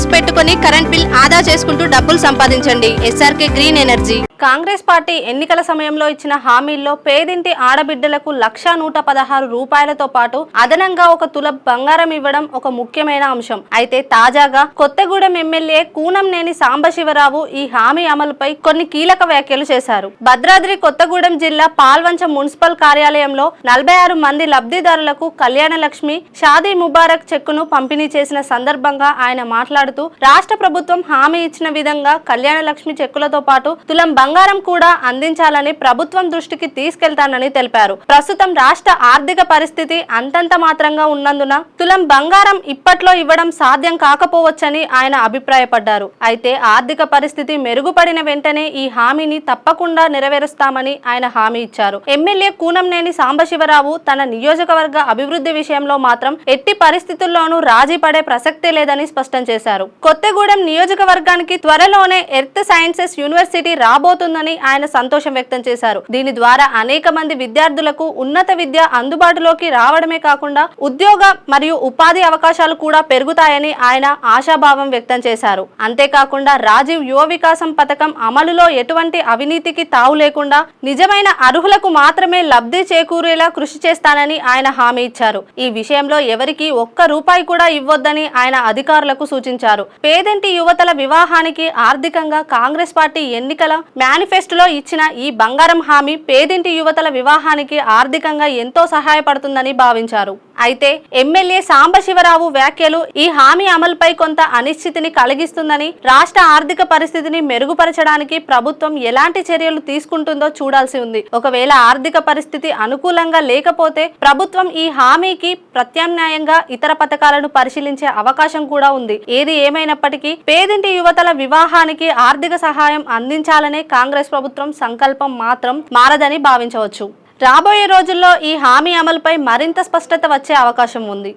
Panels పెట్టుకొని current bill ఆదా చేసుకుంటూ డబ్బులు సంపాదించండి. SRK green energy. Congress party ఎన్నికల సమయంలో ఇచ్చిన హామీల్లో పేదింటి ఆడబిడ్డలకు లక్ష నూట పదహారు రూపాయలతో పాటు అదనంగా ఒక తుల బంగారం ఇవ్వడం ఒక ముఖ్యమైన అంశం. అయితే తాజాగా కొత్తగూడెం ఎమ్మెల్యే కూనంనేని సాంబశివరావు ఈ హామీ అమలుపై కొన్ని కీలక వ్యాఖ్యలు చేశారు. భద్రాద్రి కొత్తగూడెం జిల్లా పాల్వంచ మున్సిపల్ కార్యాలయంలో నలభై ఆరు మంది లబ్ధిదారులకు కళ్యాణ లక్ష్మి షాదీ ముబారక్ చెక్కును పంపిణీ చేసిన సందర్భంగా ఆయన మాట్లాడుతూ రాష్ట్ర ప్రభుత్వం హామీ ఇచ్చిన విధంగా కళ్యాణ లక్ష్మి చెక్కులతో పాటు తులం బంగారం కూడా అందించాలని ప్రభుత్వం దృష్టికి తీసుకెళ్తానని తెలిపారు. ప్రస్తుతం రాష్ట్ర ఆర్థిక పరిస్థితి అంతంత మాత్రంగా ఉన్నందున తులం బంగారం ఇప్పట్లో ఇవ్వడం సాధ్యం కాకపోవచ్చని ఆయన అభిప్రాయపడ్డారు. అయితే ఆర్థిక పరిస్థితి మెరుగుపడిన వెంటనే ఈ హామీని తప్పకుండా నెరవేరుస్తామని ఆయన హామీ ఇచ్చారు. ఎమ్మెల్యే కూనంనేని సాంబశివరావు తన నియోజకవర్గ అభివృద్ధి విషయంలో మాత్రం ఎట్టి పరిస్థితుల్లోనూ రాజీ పడే ప్రసక్తే లేదని స్పష్టం చేశారు. కొత్తగూడెం నియోజకవర్గానికి త్వరలోనే ఎర్త్ సైన్సెస్ యూనివర్సిటీ రాబోతుందని ఆయన సంతోషం వ్యక్తం చేశారు. దీని ద్వారా అనేక మంది విద్యార్థులకు ఉన్నత విద్య అందుబాటులోకి రావడమే కాకుండా ఉద్యోగ మరియు ఉపాధి అవకాశాలు కూడా పెరుగుతాయని ఆయన ఆశాభావం వ్యక్తం చేశారు. అంతేకాకుండా రాజీవ్ యువ వికాసం పథకం అమలులో ఎటువంటి అవినీతికి తావు లేకుండా నిజమైన అర్హులకు మాత్రమే లబ్ధి చేకూరేలా కృషి చేస్తానని ఆయన హామీ ఇచ్చారు. ఈ విషయంలో ఎవరికి ఒక్క రూపాయి కూడా ఇవ్వొద్దని ఆయన అధికారులకు సూచించారు. పేదింటి యువతల వివాహానికి ఆర్థికంగా కాంగ్రెస్ పార్టీ ఎన్నికల మేనిఫెస్టోలో ఇచ్చిన ఈ బంగారం హామీ పేదింటి యువతల వివాహానికి ఆర్థికంగా ఎంతో సహాయపడుతుందని భావించారు. అయితే ఎమ్మెల్యే సాంబశివరావు వ్యాఖ్యలు ఈ హామీ అమలుపై కొంత అనిశ్చితిని కలిగిస్తుందని రాష్ట్ర ఆర్థిక పరిస్థితిని మెరుగుపరచడానికి ప్రభుత్వం ఎలాంటి చర్యలు తీసుకుంటుందో చూడాల్సి ఉంది. ఒకవేళ ఆర్థిక పరిస్థితి అనుకూలంగా లేకపోతే ప్రభుత్వం ఈ హామీకి ప్రత్యామ్నాయంగా ఇతర పథకాలను పరిశీలించే అవకాశం కూడా ఉంది. ఏది ఏమైనప్పటికీ పేదింటి యువతల వివాహానికి ఆర్థిక సహాయం అందించాలనే కాంగ్రెస్ ప్రభుత్వం సంకల్పం మాత్రం మారదని భావించవచ్చు. రాబోయే రోజుల్లో ఈ హామీ అమలుపై మరింత స్పష్టత వచ్చే అవకాశం ఉంది.